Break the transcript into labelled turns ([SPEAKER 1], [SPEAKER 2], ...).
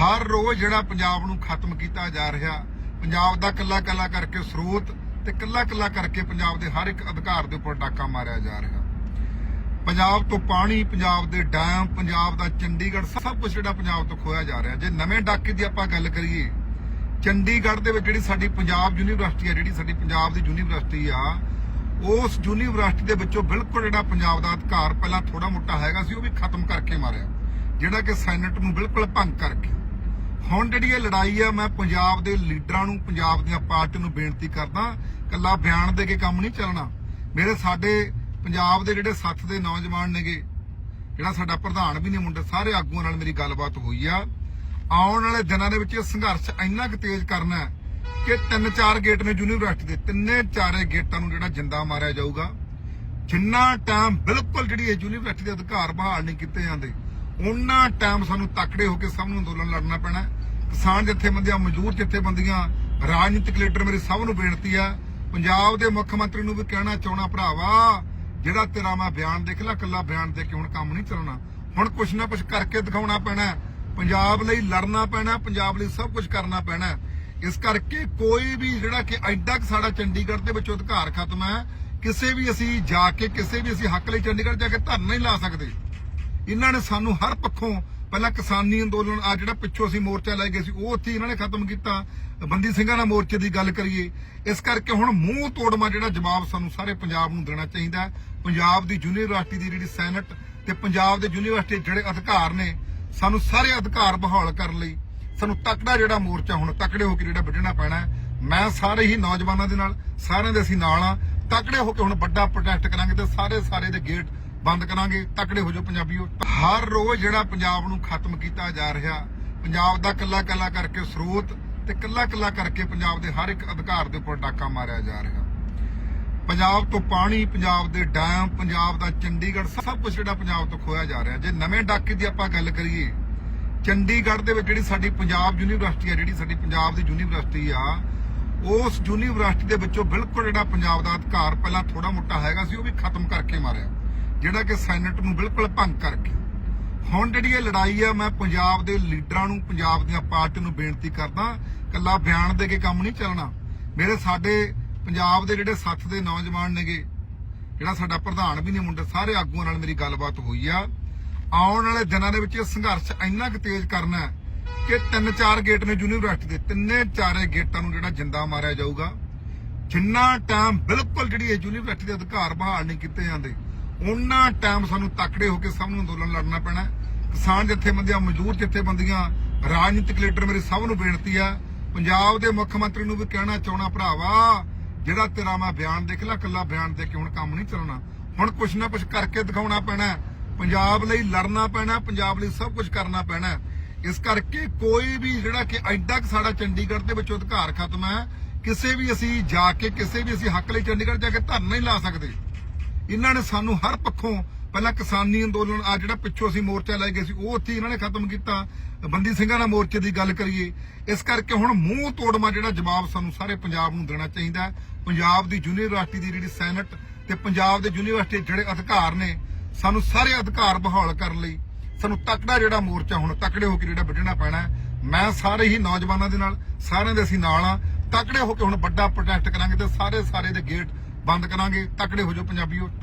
[SPEAKER 1] ਹਰ ਰੋਜ਼ ਜਿਹੜਾ ਪੰਜਾਬ ਨੂੰ ਖਤਮ ਕੀਤਾ ਜਾ ਰਿਹਾ, ਪੰਜਾਬ ਦਾ ਕੱਲਾ ਕੱਲਾ ਕਰਕੇ ਸਰੋਤ ਤੇ ਕੱਲਾ ਕੱਲਾ ਕਰਕੇ ਪੰਜਾਬ ਦੇ ਹਰ ਇੱਕ ਅਧਿਕਾਰ ਦੇ ਉੱਪਰ ਡਾਕਾ ਮਾਰਿਆ ਜਾ ਰਿਹਾ। ਪੰਜਾਬ ਤੋਂ ਪਾਣੀ, ਪੰਜਾਬ ਦੇ ਡੈਮ, ਪੰਜਾਬ ਦਾ ਚੰਡੀਗੜ੍ਹ, ਸਭ ਕੁਝ ਜਿਹੜਾ ਪੰਜਾਬ ਤੋਂ ਖੋਇਆ ਜਾ ਰਿਹਾ। ਜੇ ਨਵੇਂ ਡਾਕੇ ਦੀ ਆਪਾਂ ਗੱਲ ਕਰੀਏ, ਚੰਡੀਗੜ੍ਹ ਦੇ ਵਿੱਚ ਜਿਹੜੀ ਸਾਡੀ ਪੰਜਾਬ ਯੂਨੀਵਰਸਿਟੀ ਆ, ਜਿਹੜੀ ਸਾਡੀ ਪੰਜਾਬ ਦੀ ਯੂਨੀਵਰਸਿਟੀ ਆ, ਉਸ ਯੂਨੀਵਰਸਿਟੀ ਦੇ ਵਿੱਚੋਂ ਬਿਲਕੁਲ ਜਿਹੜਾ ਪੰਜਾਬ ਦਾ ਅਧਿਕਾਰ ਪਹਿਲਾਂ ਥੋੜਾ ਮੋਟਾ ਹੈਗਾ ਸੀ, ਉਹ ਵੀ ਖਤਮ ਕਰਕੇ ਮਾਰਿਆ। ਜਿਹੜਾ ਕਿ ਸੈਨੇਟ ਨੂੰ ਬਿਲਕੁਲ ਭੰਗ ਕਰਕੇ। ਹੁਣ ਜਿਹੜੀ ਇਹ ਲੜਾਈ ਆ, ਮੈਂ ਪੰਜਾਬ ਦੇ ਲੀਡਰਾਂ ਨੂੰ, ਪੰਜਾਬ ਦੀਆਂ ਪਾਰਟੀਆਂ ਨੂੰ ਬੇਨਤੀ ਕਰਦਾ ਕੱਲਾ ਬਿਆਨ ਦੇ ਕੇ ਕੰਮ ਨਹੀਂ ਚੱਲਣਾ। ਮੇਰੇ ਸਾਡੇ ਪੰਜਾਬ ਦੇ ਜਿਹੜੇ ਸੱਥ ਦੇ ਨੌਜਵਾਨ ਨੇਗੇ, ਜਿਹੜਾ ਸਾਡਾ ਪ੍ਰਧਾਨ ਵੀ ਨੇ ਮੁੰਡੇ, ਸਾਰੇ ਆਗੂਆਂ ਨਾਲ ਮੇਰੀ ਗੱਲਬਾਤ ਹੋਈ ਆ। ਆਉਣ ਵਾਲੇ ਦਿਨਾਂ ਦੇ ਵਿੱਚ ਇਹ ਸੰਘਰਸ਼ ਇੰਨਾ ਕੁ ਤੇਜ਼ ਕਰਨਾ ਕਿ ਤਿੰਨ ਚਾਰ ਗੇਟ ਨੇ ਯੂਨੀਵਰਸਿਟੀ ਦੇ, ਤਿੰਨੇ ਚਾਰੇ ਗੇਟਾਂ ਨੂੰ ਜਿਹੜਾ ਜਿੰਦਾ ਮਾਰਿਆ ਜਾਊਗਾ। ਜਿੰਨਾ ਟਾਈਮ ਬਿਲਕੁਲ ਜਿਹੜੀ ਇਹ ਯੂਨੀਵਰਸਿਟੀ ਦੇ ਅਧਿਕਾਰ ਬਹਾਲ ਨਹੀਂ ਕੀਤੇ ਜਾਂਦੇ ਉਹਨਾਂ ਟਾਈਮ ਸਾਨੂੰ ਤਕੜੇ ਹੋ ਕੇ ਸਭ ਨੂੰ ਅੰਦੋਲਨ ਲੜਨਾ ਪੈਣਾ ਕਿਸਾਨ ਜਥੇਬੰਦੀਆਂ, ਮਜ਼ਦੂਰ ਜਥੇਬੰਦੀਆਂ, ਰਾਜਨੀਤਿਕ ਲੀਡਰ ਮੇਰੀ ਸਭ ਨੂੰ ਬੇਨਤੀ ਆ ਪੰਜਾਬ ਦੇ ਮੁੱਖ ਮੰਤਰੀ ਨੂੰ ਵੀ ਕਹਿਣਾ ਚਾਹਣਾ ਭਰਾਵਾ, ਜਿਹੜਾ ਤੇਰਾ ਮੈਂ ਬਿਆਨ ਦੇਖ ਲਾ ਕੱਲਾ ਬਿਆਨ ਦੇ ਕੇ ਹੁਣ ਕੰਮ ਨਹੀਂ ਚੱਲਣਾ। ਹੁਣ ਕੁਛ ਨਾ ਕੁਛ ਕਰਕੇ ਦਿਖਾਉਣਾ ਪੈਣਾ ਪੰਜਾਬ ਲਈ ਲੜਨਾ ਪੈਣਾ, ਪੰਜਾਬ ਲਈ ਸਭ ਕੁਝ ਕਰਨਾ ਪੈਣਾ ਇਸ ਕਰਕੇ ਕੋਈ ਵੀ ਜਿਹੜਾ ਕਿ ਐਡਾ ਕਿ ਸਾਡਾ ਚੰਡੀਗੜ੍ਹ ਦੇ ਵਿੱਚ ਅਧਿਕਾਰ ਖਤਮ ਹੈ, ਕਿਸੇ ਵੀ ਅਸੀਂ ਜਾ ਕੇ, ਕਿਸੇ ਵੀ ਅਸੀਂ ਹੱਕ ਲਈ ਚੰਡੀਗੜ੍ਹ ਜਾ ਕੇ ਧਰਨਾ ਨਹੀਂ ਲਾ ਸਕਦੇ। ਇਹਨਾਂ ਨੇ ਸਾਨੂੰ ਹਰ ਪੱਖੋਂ ਪਹਿਲਾਂ ਕਿਸਾਨੀ ਅੰਦੋਲਨ ਆ ਜਿਹੜਾ ਪਿੱਛੋਂ ਅਸੀਂ ਮੋਰਚਾ ਲੈ ਗਏ ਸੀ, ਉਹ ਉੱਥੇ ਇਹਨਾਂ ਨੇ ਖਤਮ ਕੀਤਾ। ਬੰਦੀ ਸਿੰਘਾਂ ਨਾਲ ਮੋਰਚੇ ਦੀ ਗੱਲ ਕਰੀਏ, ਇਸ ਕਰਕੇ ਹੁਣ ਮੂੰਹ ਤੋੜਮਾ ਜਿਹੜਾ ਜਵਾਬ ਸਾਨੂੰ ਸਾਰੇ ਪੰਜਾਬ ਨੂੰ ਦੇਣਾ ਚਾਹੀਦਾ ਪੰਜਾਬ ਦੀ ਯੂਨੀਵਰਸਿਟੀ ਦੀ ਜਿਹੜੀ ਸੈਨੇਟ ਤੇ ਪੰਜਾਬ ਦੇ ਯੂਨੀਵਰਸਿਟੀ ਦੇ ਜਿਹੜੇ ਅਧਿਕਾਰ ਨੇ, ਸਾਨੂੰ ਸਾਰੇ ਅਧਿਕਾਰ ਬਹਾਲ ਕਰਨ ਲਈ ਸਾਨੂੰ ਤਕੜਾ ਜਿਹੜਾ ਮੋਰਚਾ ਹੁਣ ਤਕੜੇ ਹੋ ਕੇ ਜਿਹੜਾ ਵੱਢਣਾ ਪੈਣਾ ਮੈਂ ਸਾਰੇ ਹੀ ਨੌਜਵਾਨਾਂ ਦੇ ਨਾਲ, ਸਾਰਿਆਂ ਦੇ ਅਸੀਂ ਨਾਲ ਆ ਤਕੜੇ ਹੋ ਕੇ ਹੁਣ ਵੱਡਾ ਪ੍ਰੋਟੈਸਟ ਕਰਾਂਗੇ ਤੇ ਸਾਰੇ ਸਾਰੇ ਦੇ ਗੇਟ ਬੰਦ ਕਰਾਂਗੇ, ਤਕੜੇ ਹੋ ਜਾਓ ਪੰਜਾਬੀਓ। ਹਰ ਰੋਜ਼ ਜਿਹੜਾ ਪੰਜਾਬ ਨੂੰ ਖਤਮ ਕੀਤਾ ਜਾ ਰਿਹਾ, ਪੰਜਾਬ ਦਾ ਕੱਲਾ ਕੱਲਾ ਕਰਕੇ ਸਰੋਤ ਤੇ ਕੱਲਾ ਕੱਲਾ ਕਰਕੇ ਪੰਜਾਬ ਦੇ ਹਰ ਇੱਕ ਅਧਿਕਾਰ ਦੇ ਉੱਪਰ ਡਾਕਾ ਮਾਰਿਆ ਜਾ ਰਿਹਾ। ਪੰਜਾਬ ਤੋਂ ਪਾਣੀ, ਪੰਜਾਬ ਦੇ ਡੈਮ, ਪੰਜਾਬ ਦਾ ਚੰਡੀਗੜ੍ਹ, ਸਭ ਕੁਝ ਜਿਹੜਾ ਪੰਜਾਬ ਤੋਂ ਖੋਇਆ ਜਾ ਰਿਹਾ। ਜੇ ਨਵੇਂ ਡਾਕੇ ਦੀ ਆਪਾਂ ਗੱਲ ਕਰੀਏ, ਚੰਡੀਗੜ੍ਹ ਦੇ ਵਿੱਚ ਜਿਹੜੀ ਸਾਡੀ ਪੰਜਾਬ ਯੂਨੀਵਰਸਿਟੀ ਆ, ਜਿਹੜੀ ਸਾਡੀ ਪੰਜਾਬ ਦੀ ਯੂਨੀਵਰਸਿਟੀ ਆ, ਉਸ ਯੂਨੀਵਰਸਿਟੀ ਦੇ ਵਿੱਚੋਂ ਬਿਲਕੁਲ ਜਿਹੜਾ ਪੰਜਾਬ ਦਾ ਅਧਿਕਾਰ ਪਹਿਲਾਂ ਥੋੜਾ ਮੋਟਾ ਹੈਗਾ ਸੀ, ਉਹ ਵੀ ਖਤਮ ਕਰਕੇ ਮਾਰਿਆ। ਜਿਹੜਾ ਕਿ ਸੈਨੇਟ ਨੂੰ ਬਿਲਕੁਲ ਭੰਗ ਕਰਕੇ। ਹੁਣ ਜਿਹੜੀ ਇਹ ਲੜਾਈ ਆ, ਮੈਂ ਪੰਜਾਬ ਦੇ ਲੀਡਰਾਂ ਨੂੰ, ਪੰਜਾਬ ਦੀਆਂ ਪਾਰਟੀਆਂ ਨੂੰ ਬੇਨਤੀ ਕਰਦਾ ਕੱਲਾ ਬਿਆਨ ਦੇ ਕੇ ਕੰਮ ਨਹੀਂ ਚੱਲਣਾ। ਮੇਰੇ ਸਾਡੇ ਪੰਜਾਬ ਦੇ ਜਿਹੜੇ ਸੱਥ ਦੇ ਨੌਜਵਾਨ ਨੇਗੇ, ਜਿਹੜਾ ਸਾਡਾ ਪ੍ਰਧਾਨ ਵੀ ਨੇ ਮੁੰਡੇ, ਸਾਰੇ ਆਗੂਆਂ ਨਾਲ ਮੇਰੀ ਗੱਲਬਾਤ ਹੋਈ ਆ। ਆਉਣ ਵਾਲੇ ਦਿਨਾਂ ਦੇ ਵਿੱਚ ਇਹ ਸੰਘਰਸ਼ ਇੰਨਾ ਕੁ ਤੇਜ਼ ਕਰਨਾ ਕਿ ਤਿੰਨ ਚਾਰ ਗੇਟ ਨੇ ਯੂਨੀਵਰਸਿਟੀ ਦੇ ਤਿੰਨੇ ਚਾਰੇ ਗੇਟਾਂ ਨੂੰ ਜਿਹੜਾ ਜਿੰਦਾ ਮਾਰਿਆ ਜਾਊਗਾ। ਜਿੰਨਾ ਟਾਈਮ ਬਿਲਕੁਲ ਜਿਹੜੀ ਇਹ ਯੂਨੀਵਰਸਿਟੀ ਦੇ ਅਧਿਕਾਰ ਬਹਾਲ ਨਹੀਂ ਕੀਤੇ ਜਾਂਦੇ ਉਹਨਾਂ ਟਾਈਮ ਸਾਨੂੰ ਤਕੜੇ ਹੋ ਕੇ ਸਭ ਨੂੰ ਅੰਦੋਲਨ ਲੜਨਾ ਪੈਣਾ ਕਿਸਾਨ ਜਥੇਬੰਦੀਆਂ, ਮਜ਼ਦੂਰ ਜਥੇਬੰਦੀਆਂ, ਰਾਜਨੀਤਿਕ ਲੀਡਰ ਮੇਰੀ ਸਭ ਨੂੰ ਬੇਨਤੀ ਆ। ਪੰਜਾਬ ਦੇ ਮੁੱਖ ਮੰਤਰੀ ਨੂੰ ਵੀ ਕਹਿਣਾ ਚਾਹਣਾ ਭਰਾਵਾ, ਜਿਹੜਾ ਤੇਰਾ ਮੈਂ ਬਿਆਨ ਦੇਖ ਲਾ ਕੱਲਾ ਬਿਆਨ ਦੇ ਕੇ ਹੁਣ ਕੰਮ ਨਹੀਂ ਚੱਲਣਾ। ਹੁਣ ਕੁਛ ਨਾ ਕੁਛ ਕਰਕੇ ਦਿਖਾਉਣਾ ਪੈਣਾ ਪੰਜਾਬ ਲਈ ਲੜਨਾ ਪੈਣਾ, ਪੰਜਾਬ ਲਈ ਸਭ ਕੁਝ ਕਰਨਾ ਪੈਣਾ ਇਸ ਕਰਕੇ ਕੋਈ ਵੀ ਜਿਹੜਾ ਕਿ ਐਡਾ ਕਿ ਸਾਡਾ ਚੰਡੀਗੜ੍ਹ ਦੇ ਵਿੱਚੋਂ ਅਧਿਕਾਰ ਖਤਮ ਹੈ, ਕਿਸੇ ਵੀ ਅਸੀਂ ਜਾ ਕੇ, ਕਿਸੇ ਵੀ ਅਸੀਂ ਹੱਕ ਲਈ ਚੰਡੀਗੜ੍ਹ ਜਾ ਕੇ ਧਰਨਾ ਨਹੀਂ ਲਾ ਸਕਦੇ। ਇਹਨਾਂ ਨੇ ਸਾਨੂੰ ਹਰ ਪੱਖੋਂ ਪਹਿਲਾਂ ਕਿਸਾਨੀ ਅੰਦੋਲਨ ਆ ਜਿਹੜਾ ਪਿੱਛੋਂ ਅਸੀਂ ਮੋਰਚਾ ਲੈ ਗਏ ਸੀ, ਉਹ ਉੱਥੇ ਇਹਨਾਂ ਨੇ ਖਤਮ ਕੀਤਾ। ਬੰਦੀ ਸਿੰਘਾਂ ਨਾਲ ਮੋਰਚੇ ਦੀ ਗੱਲ ਕਰੀਏ, ਇਸ ਕਰਕੇ ਹੁਣ ਮੂੰਹ ਤੋੜਮਾ ਜਿਹੜਾ ਜਵਾਬ ਸਾਨੂੰ ਸਾਰੇ ਪੰਜਾਬ ਨੂੰ ਦੇਣਾ ਚਾਹੀਦਾ ਪੰਜਾਬ ਦੀ ਯੂਨੀਵਰਸਿਟੀ ਦੀ ਜਿਹੜੀ ਸੈਨੇਟ ਤੇ ਪੰਜਾਬ ਦੇ ਯੂਨੀਵਰਸਿਟੀ ਜਿਹੜੇ ਅਧਿਕਾਰ ਨੇ, ਸਾਨੂੰ ਸਾਰੇ ਅਧਿਕਾਰ ਬਹਾਲ ਕਰਨ ਲਈ ਸਾਨੂੰ ਤਕੜਾ ਜਿਹੜਾ ਮੋਰਚਾ ਹੁਣ ਤਕੜੇ ਹੋ ਕੇ ਜਿਹੜਾ ਵੱਢਣਾ ਪੈਣਾ ਮੈਂ ਸਾਰੇ ਹੀ ਨੌਜਵਾਨਾਂ ਦੇ ਨਾਲ, ਸਾਰਿਆਂ ਦੇ ਅਸੀਂ ਨਾਲ ਆ ਤਕੜੇ ਹੋ ਕੇ ਹੁਣ ਵੱਡਾ ਪ੍ਰੋਟੈਸਟ ਕਰਾਂਗੇ ਤੇ ਸਾਰੇ ਸਾਰੇ ਦੇ ਗੇਟ ਬੰਦ ਕਰਾਂਗੇ। ਤਕੜੇ ਹੋ ਜਾਓ ਪੰਜਾਬੀਓ।